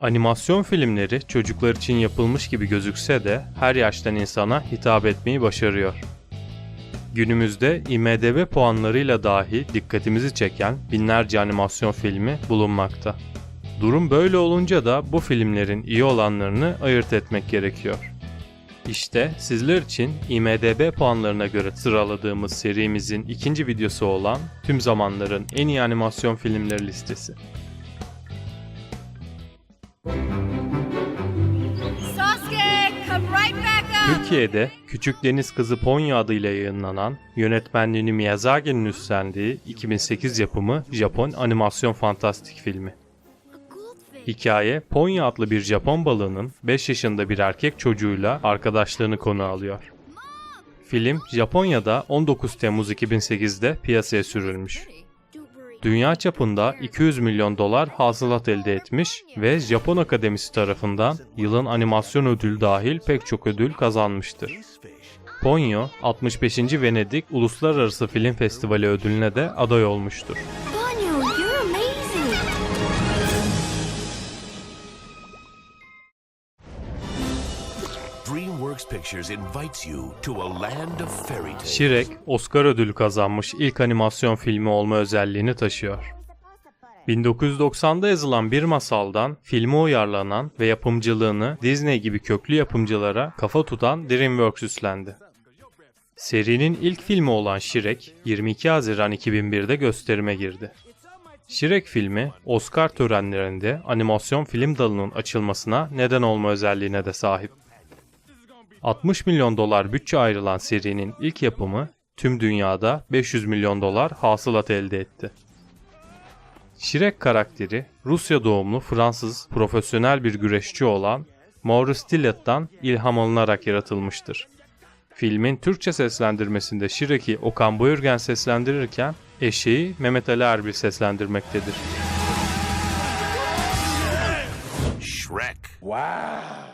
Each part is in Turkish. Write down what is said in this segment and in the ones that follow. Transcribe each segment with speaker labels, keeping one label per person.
Speaker 1: Animasyon filmleri çocuklar için yapılmış gibi gözükse de her yaştan insana hitap etmeyi başarıyor. Günümüzde IMDb puanlarıyla dahi dikkatimizi çeken binlerce animasyon filmi bulunmakta. Durum böyle olunca da bu filmlerin iyi olanlarını ayırt etmek gerekiyor. İşte sizler için IMDb puanlarına göre sıraladığımız serimizin ikinci videosu olan tüm zamanların en iyi animasyon filmleri listesi. Türkiye'de Küçük Deniz Kızı Ponya adıyla yayınlanan, yönetmenliğini Miyazaki'nin üstlendiği 2008 yapımı Japon animasyon fantastik filmi. Hikaye, Ponya adlı bir Japon balığının 5 yaşında bir erkek çocuğuyla arkadaşlığını konu alıyor. Film, Japonya'da 19 Temmuz 2008'de piyasaya sürülmüş. Dünya çapında 200 milyon dolar hasılat elde etmiş ve Japon Akademisi tarafından yılın animasyon ödülü dahil pek çok ödül kazanmıştır. Ponyo, 65. Venedik Uluslararası Film Festivali ödülüne de aday olmuştur. Shrek, Oscar ödülü kazanmış ilk animasyon filmi olma özelliğini taşıyor. 1990'da yazılan bir masaldan filme uyarlanan ve yapımcılığını Disney gibi köklü yapımcılara kafa tutan DreamWorks üstlendi. Serinin ilk filmi olan Shrek, 22 Haziran 2001'de gösterime girdi. Shrek filmi, Oscar törenlerinde animasyon film dalının açılmasına neden olma özelliğine de sahip. 60 milyon dolar bütçe ayrılan serinin ilk yapımı tüm dünyada 500 milyon dolar hasılat elde etti. Shrek karakteri Rusya doğumlu Fransız profesyonel bir güreşçi olan Maurice Tillet'tan ilham alınarak yaratılmıştır. Filmin Türkçe seslendirmesinde Shrek'i Okan Bayülgen seslendirirken eşeği Mehmet Ali Erbil seslendirmektedir.
Speaker 2: Shrek.
Speaker 3: Ah,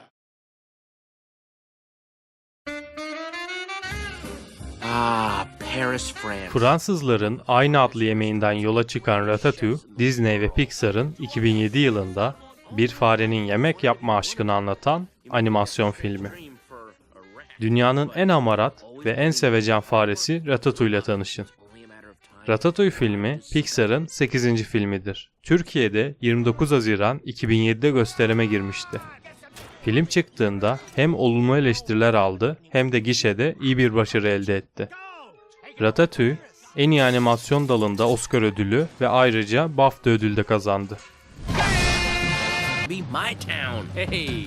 Speaker 1: Fransızların aynı adlı yemeğinden yola çıkan Ratatouille, Disney ve Pixar'ın 2007 yılında bir farenin yemek yapma aşkını anlatan animasyon filmi. Dünyanın en amarat ve en sevecen faresi Ratatouille ile tanışın. Ratatouille filmi Pixar'ın 8. filmidir. Türkiye'de 29 Haziran 2007'de gösterime girmişti. Film çıktığında hem olumlu eleştiriler aldı hem de gişede iyi bir başarı elde etti. Ratatouille, en iyi animasyon dalında Oscar ödülü ve ayrıca BAFTA ödülü de kazandı.
Speaker 3: Be my town. Hey.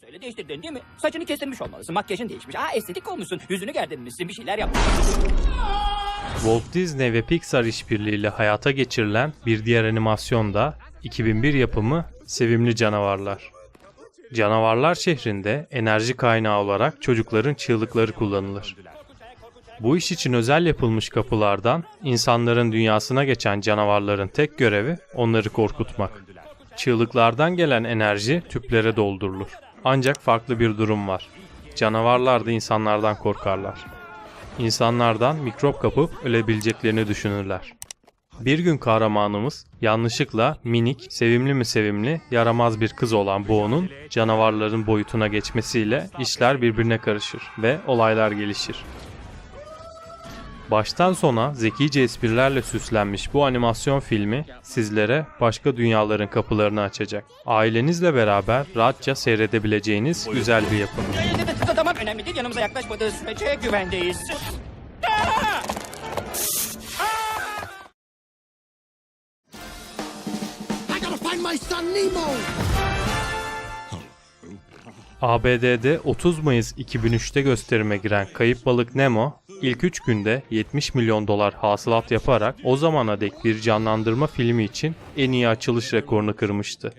Speaker 4: Söyle değiştirdin değil mi? Saçını kestirmiş olmalısın. Makyajın değişmiş. Aa estetik olmuşsun. Yüzünü gerdirmişsin. Bir şeyler yapmışsın.
Speaker 1: Walt Disney ve Pixar işbirliğiyle hayata geçirilen bir diğer animasyon da 2001 yapımı Sevimli Canavarlar. Canavarlar şehrinde enerji kaynağı olarak çocukların çığlıkları kullanılır. Bu iş için özel yapılmış kapılardan insanların dünyasına geçen canavarların tek görevi onları korkutmak. Çığlıklardan gelen enerji tüplere doldurulur. Ancak farklı bir durum var. Canavarlar da insanlardan korkarlar. İnsanlardan mikrop kapıp ölebileceklerini düşünürler. Bir gün kahramanımız yanlışlıkla minik, sevimli mi sevimli, yaramaz bir kız olan Bo'nun canavarların boyutuna geçmesiyle işler birbirine karışır ve olaylar gelişir. Baştan sona zekice esprilerle süslenmiş bu animasyon filmi sizlere başka dünyaların kapılarını açacak. Ailenizle beraber rahatça seyredebileceğiniz güzel bir yapım.
Speaker 4: Önemli değil. Yanımıza yaklaşmadığı sürece güvendeyiz.
Speaker 5: I gotta find my son Nemo!
Speaker 1: ABD'de 30 Mayıs 2003'te gösterime giren Kayıp Balık Nemo, ilk 3 günde 70 milyon dolar hasılat yaparak o zamana dek bir canlandırma filmi için en iyi açılış rekorunu kırmıştı.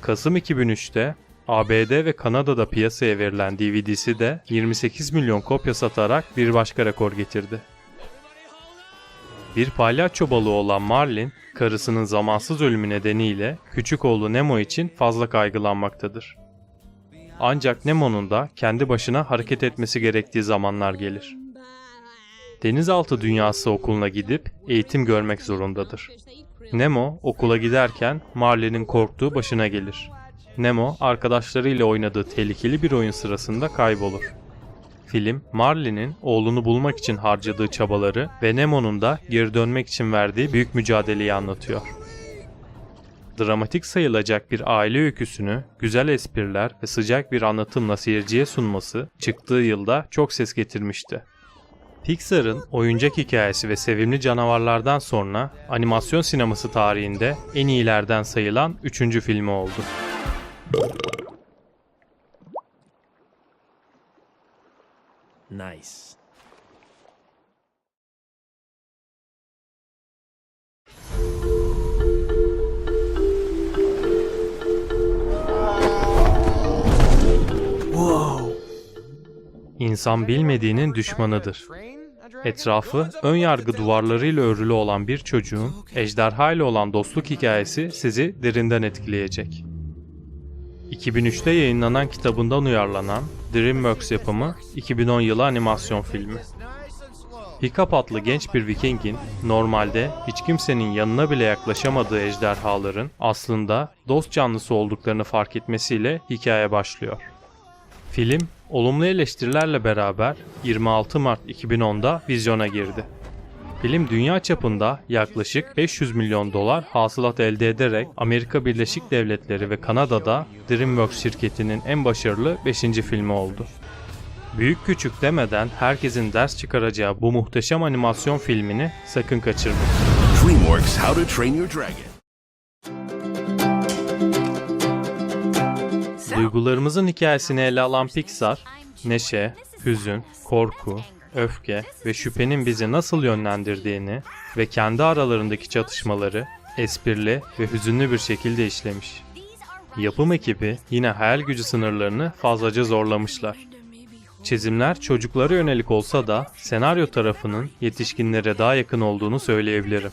Speaker 1: Kasım 2003'te ABD ve Kanada'da piyasaya verilen DVD'si de 28 milyon kopya satarak bir başka rekor getirdi. Bir palyaço balığı olan Marlin, karısının zamansız ölümü nedeniyle küçük oğlu Nemo için fazla kaygılanmaktadır. Ancak Nemo'nun da kendi başına hareket etmesi gerektiği zamanlar gelir. denizaltı dünyası okuluna gidip eğitim görmek zorundadır. Nemo okula giderken Marley'nin korktuğu başına gelir. Nemo arkadaşlarıyla oynadığı tehlikeli bir oyun sırasında kaybolur. Film, Marley'nin oğlunu bulmak için harcadığı çabaları ve Nemo'nun da geri dönmek için verdiği büyük mücadeleyi anlatıyor. Dramatik sayılacak bir aile öyküsünü güzel espriler ve sıcak bir anlatımla seyirciye sunması çıktığı yılda çok ses getirmişti. Pixar'ın oyuncak hikayesi ve sevimli canavarlardan sonra animasyon sineması tarihinde en iyilerden sayılan üçüncü filmi oldu.
Speaker 3: Nice.
Speaker 1: İnsan bilmediğinin düşmanıdır. Etrafı ön yargı duvarlarıyla örülü olan bir çocuğun ejderha ile olan dostluk hikayesi sizi derinden etkileyecek. 2003'te yayınlanan kitabından uyarlanan DreamWorks yapımı 2010 yılı animasyon filmi. Hiccup adlı genç bir Viking'in normalde hiç kimsenin yanına bile yaklaşamadığı ejderhaların aslında dost canlısı olduklarını fark etmesiyle hikaye başlıyor. Film, olumlu eleştirilerle beraber 26 Mart 2010'da vizyona girdi. Film dünya çapında yaklaşık 500 milyon dolar hasılat elde ederek Amerika Birleşik Devletleri ve Kanada'da DreamWorks şirketinin en başarılı 5. filmi oldu. Büyük küçük demeden herkesin ders çıkaracağı bu muhteşem animasyon filmini sakın kaçırmayın.
Speaker 2: DreamWorks How to Train Your Dragon.
Speaker 1: Duygularımızın hikayesini ele alan Pixar, neşe, hüzün, korku, öfke ve şüphenin bizi nasıl yönlendirdiğini ve kendi aralarındaki çatışmaları esprili ve hüzünlü bir şekilde işlemiş. Yapım ekibi yine hayal gücü sınırlarını fazlaca zorlamışlar. Çizimler çocuklara yönelik olsa da senaryo tarafının yetişkinlere daha yakın olduğunu söyleyebilirim.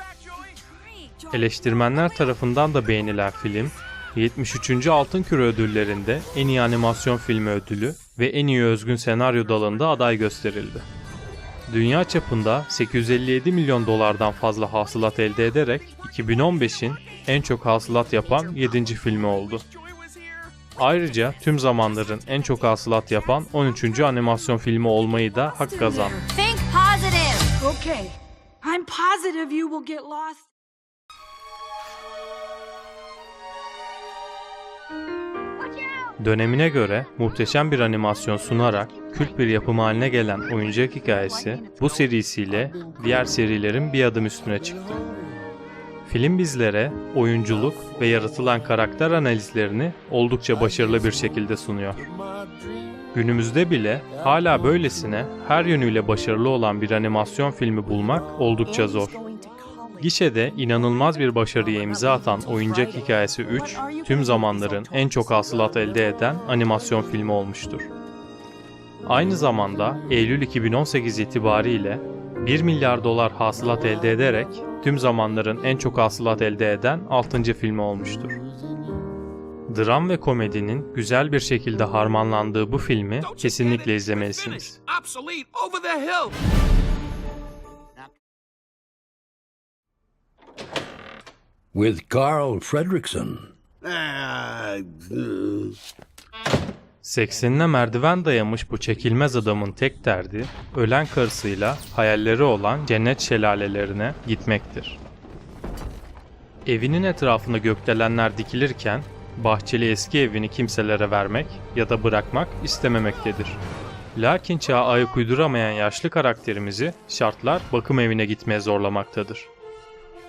Speaker 1: Eleştirmenler tarafından da beğenilen film, 73. Altın Küre ödüllerinde en iyi animasyon filmi ödülü ve en iyi özgün senaryo dalında aday gösterildi. Dünya çapında 857 milyon dolardan fazla hasılat elde ederek 2015'in en çok hasılat yapan 7. filmi oldu. Ayrıca tüm zamanların en çok hasılat yapan 13. animasyon filmi olmayı da hak kazandı. Dönemine göre muhteşem bir animasyon sunarak kült bir yapım haline gelen oyuncak hikayesi bu serisiyle diğer serilerin bir adım üstüne çıktı. Film bizlere oyunculuk ve yaratılan karakter analizlerini oldukça başarılı bir şekilde sunuyor. Günümüzde bile hala böylesine her yönüyle başarılı olan bir animasyon filmi bulmak oldukça zor. Gişede inanılmaz bir başarıya imza atan Oyuncak Hikayesi 3, tüm zamanların en çok hasılat elde eden animasyon filmi olmuştur. Aynı zamanda Eylül 2018 itibariyle 1 milyar dolar hasılat elde ederek tüm zamanların en çok hasılat elde eden 6. filmi olmuştur. Dram ve komedinin güzel bir şekilde harmanlandığı bu filmi kesinlikle izlemelisiniz.
Speaker 6: With Carl Fredrickson.
Speaker 5: Ah, ugh.
Speaker 1: 80'ine merdiven dayamış bu çekilmez adamın tek derdi, ölen karısıyla hayalleri olan cennet şelalelerine gitmektir. Evinin etrafında gökdelenler dikilirken, bahçeli eski evini kimselere vermek ya da bırakmak istememektedir. Lakin çağa ayak uyduramayan yaşlı karakterimizi şartlar bakım evine gitmeye zorlamaktadır.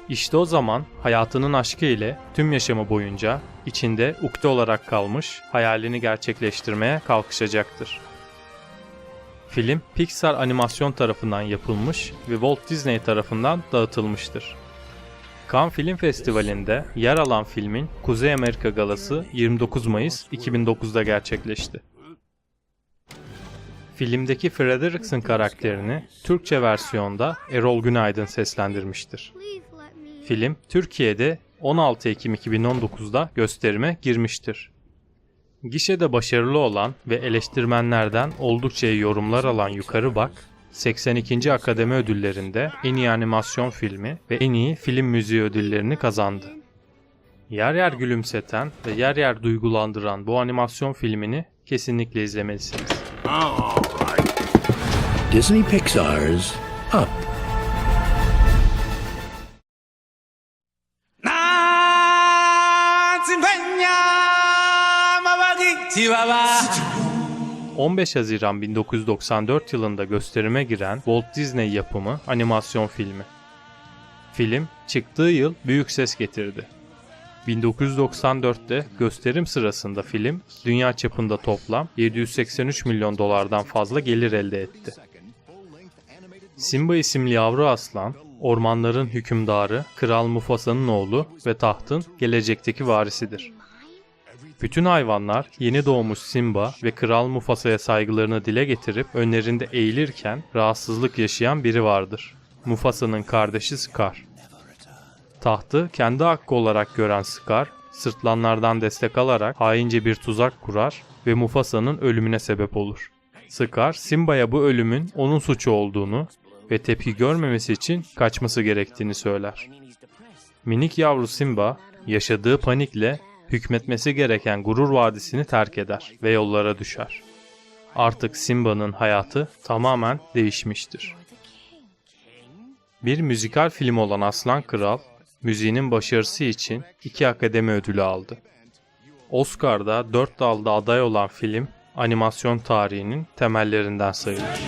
Speaker 1: İşte o zaman hayatının aşkı ile tüm yaşamı boyunca içinde ukde olarak kalmış hayalini gerçekleştirmeye kalkışacaktır. Film Pixar animasyon tarafından yapılmış ve Walt Disney tarafından dağıtılmıştır. Cannes Film Festivali'nde yer alan filmin Kuzey Amerika Galası 29 Mayıs 2009'da gerçekleşti. Filmdeki Frederickson karakterini Türkçe versiyonda Erol Günaydın seslendirmiştir. Film Türkiye'de 16 Ekim 2019'da gösterime girmiştir. Gişede başarılı olan ve eleştirmenlerden oldukça iyi yorumlar alan Yukarı Bak, 82. Akademi Ödülleri'nde en iyi animasyon filmi ve en iyi film müziği ödüllerini kazandı. Yer yer gülümseten ve yer yer duygulandıran bu animasyon filmini kesinlikle izlemelisiniz.
Speaker 6: Disney Pixar's Up.
Speaker 3: Chihuahua.
Speaker 1: 15 Haziran 1994 yılında gösterime giren Walt Disney yapımı animasyon filmi. Film çıktığı yıl büyük ses getirdi. 1994'te gösterim sırasında film dünya çapında toplam 783 milyon dolardan fazla gelir elde etti. Simba isimli yavru aslan, ormanların hükümdarı Kral Mufasa'nın oğlu ve tahtın gelecekteki varisidir. Bütün hayvanlar yeni doğmuş Simba ve Kral Mufasa'ya saygılarını dile getirip önlerinde eğilirken rahatsızlık yaşayan biri vardır. Mufasa'nın kardeşi Scar. Tahtı kendi hakkı olarak gören Scar, sırtlanlardan destek alarak haince bir tuzak kurar ve Mufasa'nın ölümüne sebep olur. Scar, Simba'ya bu ölümün onun suçu olduğunu ve tepki görmemesi için kaçması gerektiğini söyler. Minik yavru Simba, yaşadığı panikle hükmetmesi gereken Gurur Vadisi'ni terk eder ve yollara düşer. Artık Simba'nın hayatı tamamen değişmiştir. Bir müzikal film olan Aslan Kral, müziğinin başarısı için iki akademi ödülü aldı. Oscar'da dört dalda aday olan film, animasyon tarihinin temellerinden sayılır.